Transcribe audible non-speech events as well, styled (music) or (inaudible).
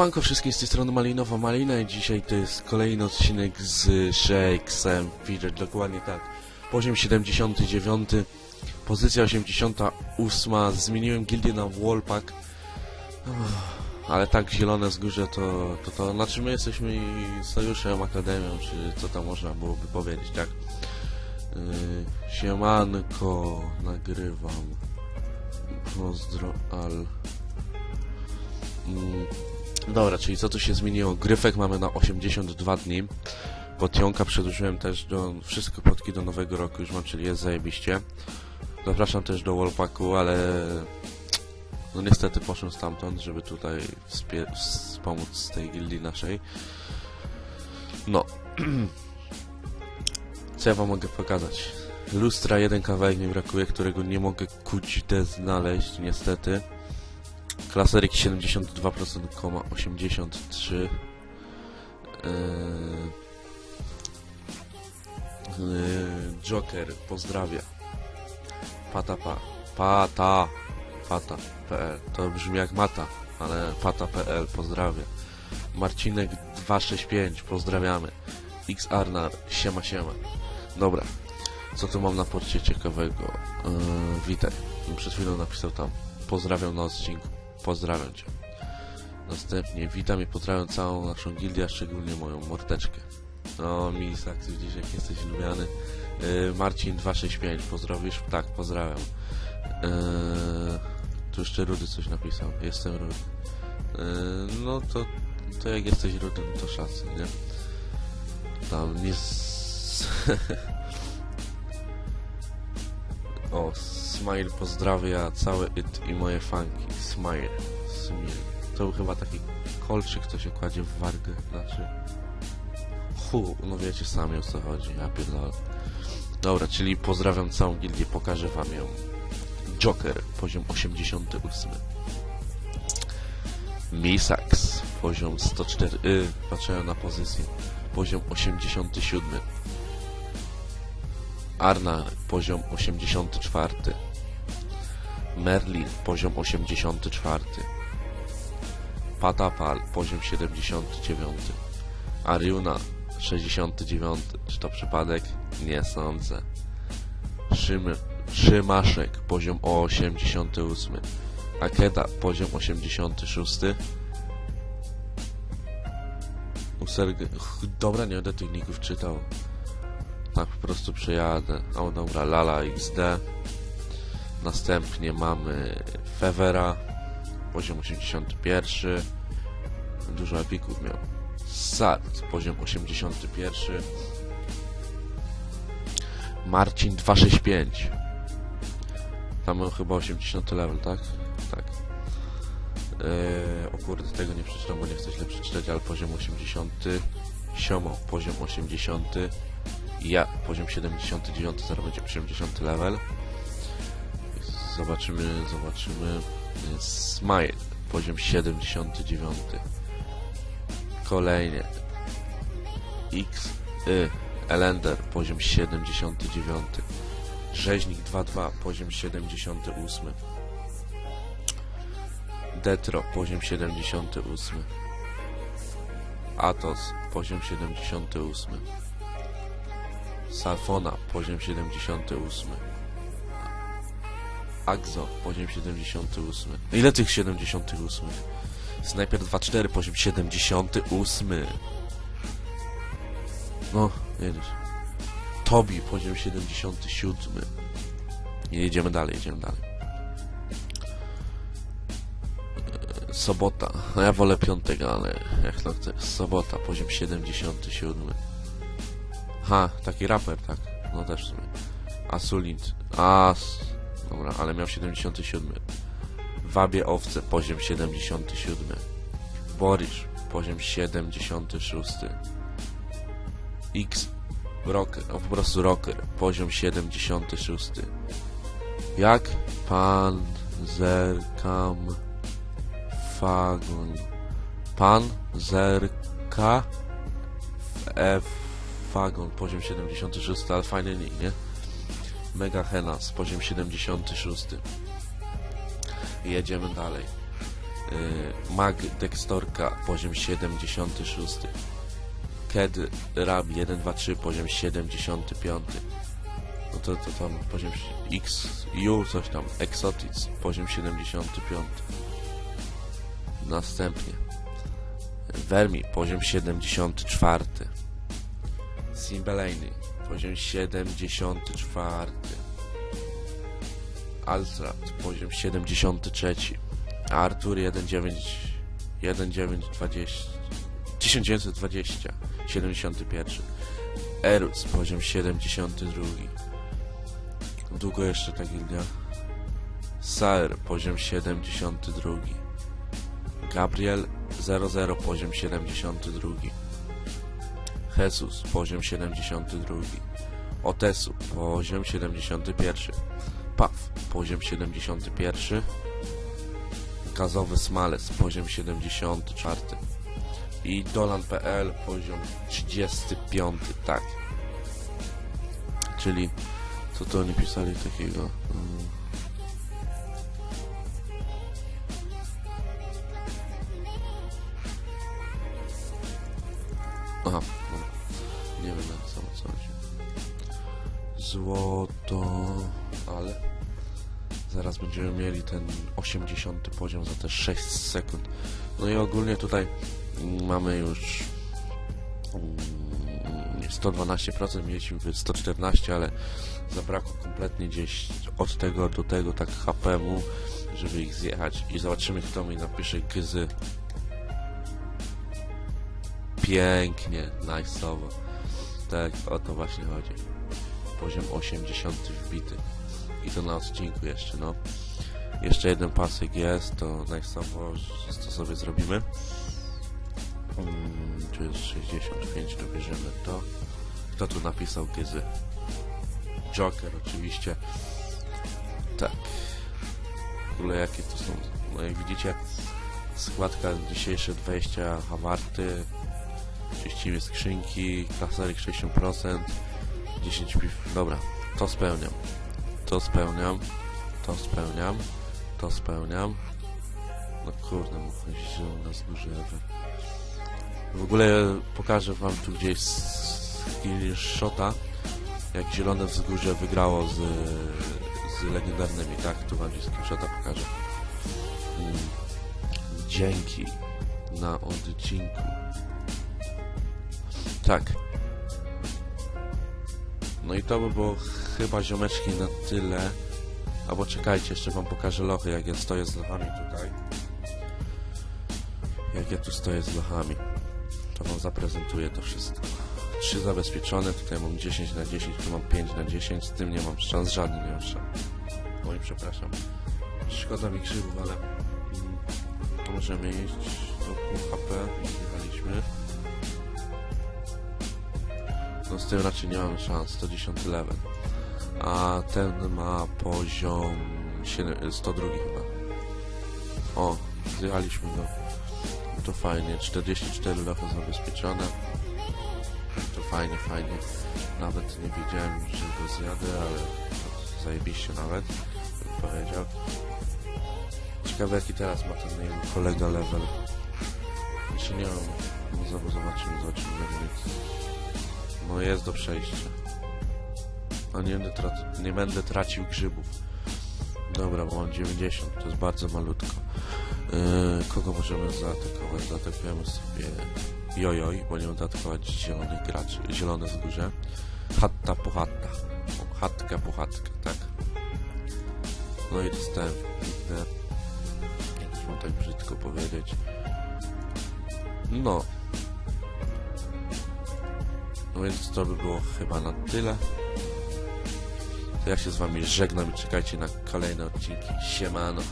Siemanko wszystkim z tej strony Malinowa Malina i dzisiaj to jest kolejny odcinek z Shakesem. Feature, dokładnie tak. Poziom 79, pozycja 88, zmieniłem gildię na Wallpack, ale tak zielone z górze to, to to, znaczy my jesteśmy i sojuszem, akademią, czy co tam można byłoby powiedzieć, tak? Yy, siemanko, nagrywam, pozdro, al... Mm, Dobra, czyli co tu się zmieniło? Gryfek mamy na 82 dni. Potionka przedłużyłem też do... Wszystko plotki do nowego roku już mam, czyli jest zajebiście. Zapraszam też do Wallpacku, ale... No niestety poszłem stamtąd, żeby tutaj wspomóc z tej gildii naszej. No. (clears throat) Co ja wam mogę pokazać? Lustra, jeden kawałek mi brakuje, którego nie mogę kućte znaleźć, niestety. Klaseryk 72%,83 yy, yy, Joker pozdrawia. Patapa Pata Pata.pl To brzmi jak mata, ale Pata.pl pozdrawia. Marcinek 265 pozdrawiamy. X Arnar siema siema. Dobra co tu mam na porcie ciekawego? Yy, Witaj przed chwilą napisał tam pozdrawiam na odcinku Pozdrawiam Cię. Następnie witam i pozdrawiam całą naszą gildię, a szczególnie moją mordeczkę. No, Misak, widzisz jak jesteś lubiany. Yy, Marcin265, pozdrowisz? Tak, pozdrawiam. Yy, tu jeszcze Rudy coś napisał. Jestem Rudy. Yy, no to, to jak jesteś Rudy, to szacuj, nie? Tam nie... S... (laughs) o, Smile pozdrawia całe it i moje fanki. Smile. Smile. To był chyba taki kolczyk, co się kładzie w wargę. Znaczy... Hu, no wiecie sami o co chodzi. Ja pierdolę. Dobra, czyli pozdrawiam całą gildię, pokażę wam ją. Joker, poziom 88. Misax, poziom 104. Y, patrzę na pozycję. Poziom 87. Arnar, poziom 84. Merlin, poziom 84. Patapal, poziom 79. Ariuna, 69. Czy to przypadek? Nie sądzę. Szym, Szymaszek, poziom 88. Akeda, poziom 86. Userg... Dobra, nie będę tych ników czytał. Tak po prostu przejadę. O dobra, Lala XD. Następnie mamy Fevera, poziom 81. Dużo epików miał. Sart, poziom 81. Marcin 265. Tam mam chyba 80 level, tak? Tak. Yy, o kurde, tego nie przeczytam, bo nie chcę źle przeczytać, ale poziom 80. Siomo, poziom 80. Ja, poziom 79, zaraz będzie 80 level. Zobaczymy, zobaczymy. Smile, poziom 79. Kolejnie. X, Y, Elender, poziom 79. Rzeźnik 2.2, poziom 78. Detro, poziom 78. Atos, poziom 78. Salfona, poziom 78. Axo, poziom 78. Ile tych 78? Sniper 2.4, poziom 78. No, jedziesz. Tobi, poziom 77. I jedziemy dalej, jedziemy dalej. Eee, Sobota. No ja wolę piątego, ale jak to chcę. Sobota, poziom 77. Ha, taki raper, tak. No też w sumie. Asulint. As. Dobra, ale miał 77. Wabie owce, poziom 77. Borisz, poziom 76. X. Rocker, o, po prostu rocker, poziom 76. Jak? Pan Zerkam Fagon. Pan Zerka F Fagon, poziom 76, ale fajny nick, nie? Mega Henas, poziom 76. Jedziemy dalej. Yy, Mag Dextorka, poziom 76. Ked Rab 123, poziom 75. No to, to tam poziom X, U, coś tam, Exotic, poziom 75. Następnie Vermi, poziom 74. Simbelany, poziom 74. Alstrat, poziom 73. Artur 19 1920 1920 71. Erus, poziom 72. Długo jeszcze ta gildia. Saer, poziom 72. Gabriel 00, poziom 72. Jesus, poziom 72. Otesu, poziom 71. Paw, poziom 71. Gazowy Smales, poziom 74. I Dolan.pl, poziom 35, tak. Czyli, co to oni pisali takiego? Mm. Aha, będziemy mieli ten 80 poziom za te 6 sekund. No i ogólnie tutaj mm, mamy już mm, 112%, mieliśmy być 114, ale zabrakło kompletnie gdzieś od tego do tego tak HP-mu, żeby ich zjechać i zobaczymy kto mi napisze gyzy. Pięknie, nice'owo. Tak, o to właśnie chodzi. Poziom 80 wbity. To na odcinku jeszcze, no. Jeszcze jeden pasek jest, to nice'owo, to sobie zrobimy. Hmm, tu jest 65, to bierzemy to. Kto tu napisał gyzy? Joker oczywiście. Tak. W ogóle jakie to są? No jak widzicie, składka dzisiejsze 20 hawarty, czyścimy skrzynki, klaserik 60%, 10 piw. Dobra, to spełniam. To spełniam. To spełniam. To spełniam. No kurde, muszę zielona z górze ever. W ogóle pokażę wam tu gdzieś shota, jak zielone wzgórze wygrało z, z legendarnymi, tak? Tu wam gdzieś shota pokażę. Mm. Dzięki na odcinku. Tak. No i to by było chyba ziomeczki na tyle. Albo czekajcie, jeszcze wam pokażę lochy, jak ja stoję z lochami tutaj. Jak ja tu stoję z lochami. To wam zaprezentuję to wszystko. Trzy zabezpieczone, tutaj mam 10 na 10, tu mam 5 na 10, z tym nie mam szans, żadny nie mam szans. Oj, przepraszam. Szkoda mi grzybów, ale mm, możemy iść do pół HP, wygraliśmy. No z tym raczej nie mamy szans, 110 level. A ten ma poziom 7, 102 chyba. O, zjechaliśmy go. To fajnie, 44 lochy zabezpieczone. To fajnie, fajnie. Nawet nie wiedziałem, że go zjadę, ale zajebiście nawet, bym powiedział. Ciekawe jaki teraz ma ten jego kolega level. Czy nie mam, no zobaczymy, zobaczymy jak. No jest do przejścia. A nie będę, nie będę tracił grzybów. Dobra, bo mam 90, to jest bardzo malutko. Yy, kogo możemy zaatakować? Zaatakujemy sobie Jojoj, bo nie będę atakować zielonych graczy, zielone wzgórze. Hatta po hatta. O, Chatka po chatkę, tak. No i dostałem idę. Jak już mam tak brzydko powiedzieć. No. No więc to by było chyba na tyle. To ja się z wami żegnam i czekajcie na kolejne odcinki. Siemano.